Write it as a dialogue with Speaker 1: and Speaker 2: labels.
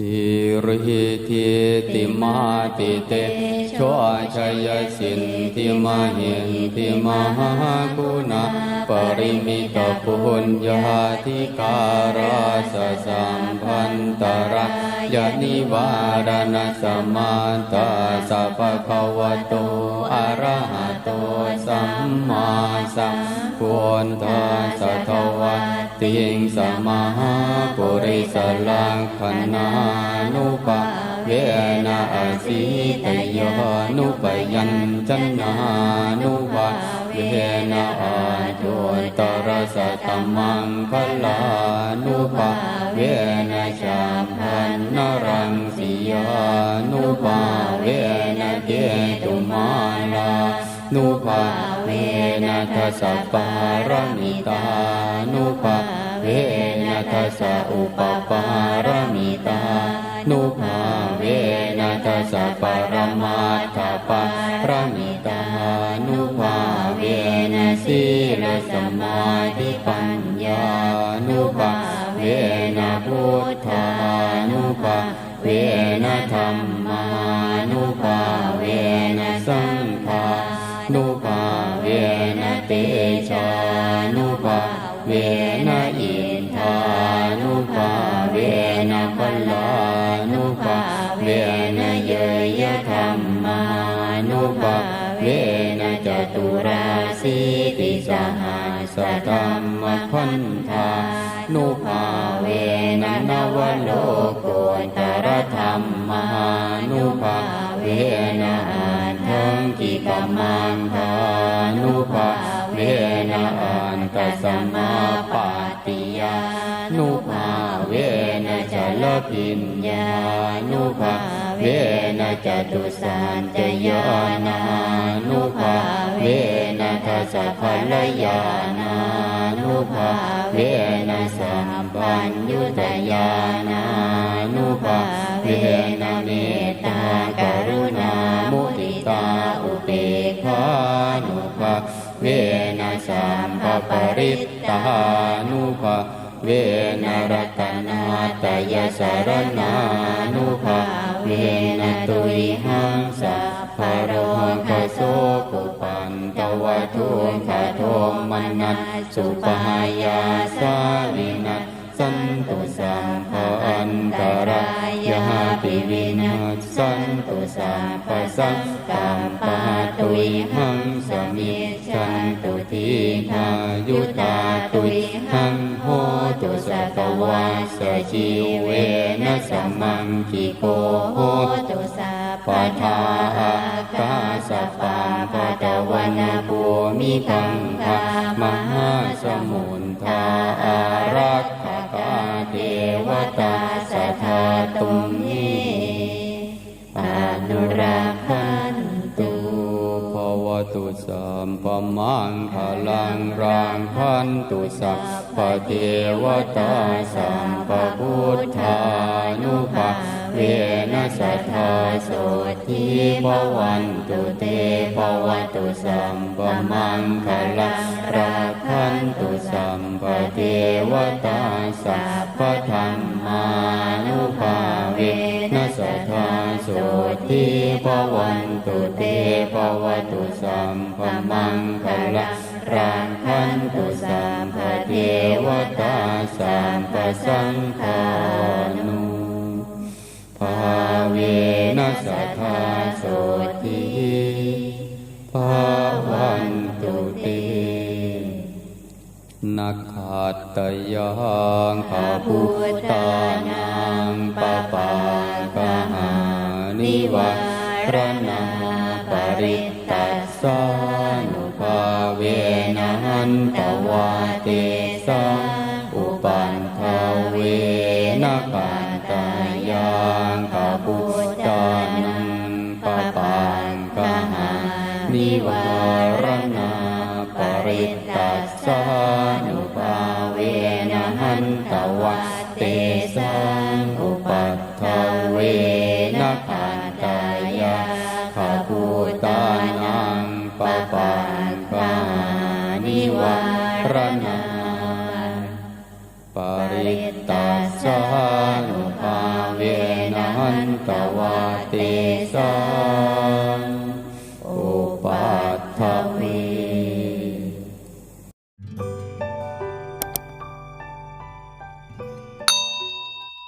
Speaker 1: อิริทิติมาติเตโชชัยสินติมาหินติมหากุณาปริมิตปุญญาธิการาสสัมพันตระยานิวารณสมาตาสัพพะวะโตอะระหะโตสัมมาสัมพุทธัสสะ ติงสมาปุริสลังคณานุปะเวนะอาสิตยานุปยัญจนานุปะเวนะอาจุตรสะตมังคลานุปะเวนะชามพันนรังสียานุปะเวนะเกตุมาลานุปะเวนะทัสสะปารมิตานุปะ เวนะทัสสะอุปปารมิตา นุภาเวนะทัสสะปรมาตถปารมิตา นุภาเวนะสีลสมาธิปัญญา นุภาเวนะพุทธานุภาเวนะธรรมานุภาเวนะสังฆานุภาเวนะเตชานุภาเวน สธรรมพันธานุภาเวนะนวโลโกตรธรรมมหานุภาเวนะอันทังกิกามังทานุภาเวนะอันตสัมมาปาติยานุภาเวนะจลพิญญานุภาเวนะจตุสันจยานานุภาเว นะทัลยานานุภาเวนะสัมปัญญุตยานานุภาเวนะเมตตากรุณามุติตาอุเบกขานุภาเวนะสัมปปริตตานุภาเวนะรัตนาตยสารนานุภาเวนะตุยหังสัพพะโร สุปหายาสาวินัสสันตุสัมภอันตรายาปิวินัสสันตุสัมปสังตัมปะตุยหังสมิสันตุทีนายุตาตุยหังโหตุสัตวาสจิเวนะสัมมังคิโกโหตุสัพพทาอากาสปังปะตะวันนาภูมิกัง มปมังคลังรังพันตุสัพพเทวตาสัมปพุทธานุภาเวนัสทธาโสทิภวันตุเตภวตุสัมปมังคลังรักขันตุสัมปเทวตาสัพพธรรมานุภาเวนัสทธาโสทิภวัน ตุสัมปเทวตาสัมปสังฆานุภาเวนัสธาโสติภาวันตุเตนักขัตตยังขะพุตตานังปะปากะหานิวารณาปริตตัสสา นันตวาเตสาอุปันทเวนะปันตายังขะพุตตานังปะปังกะหานิวารณาปริตตัสสานุภาเวนะหันตวะเตสังอุปัฏฐเวนะปันา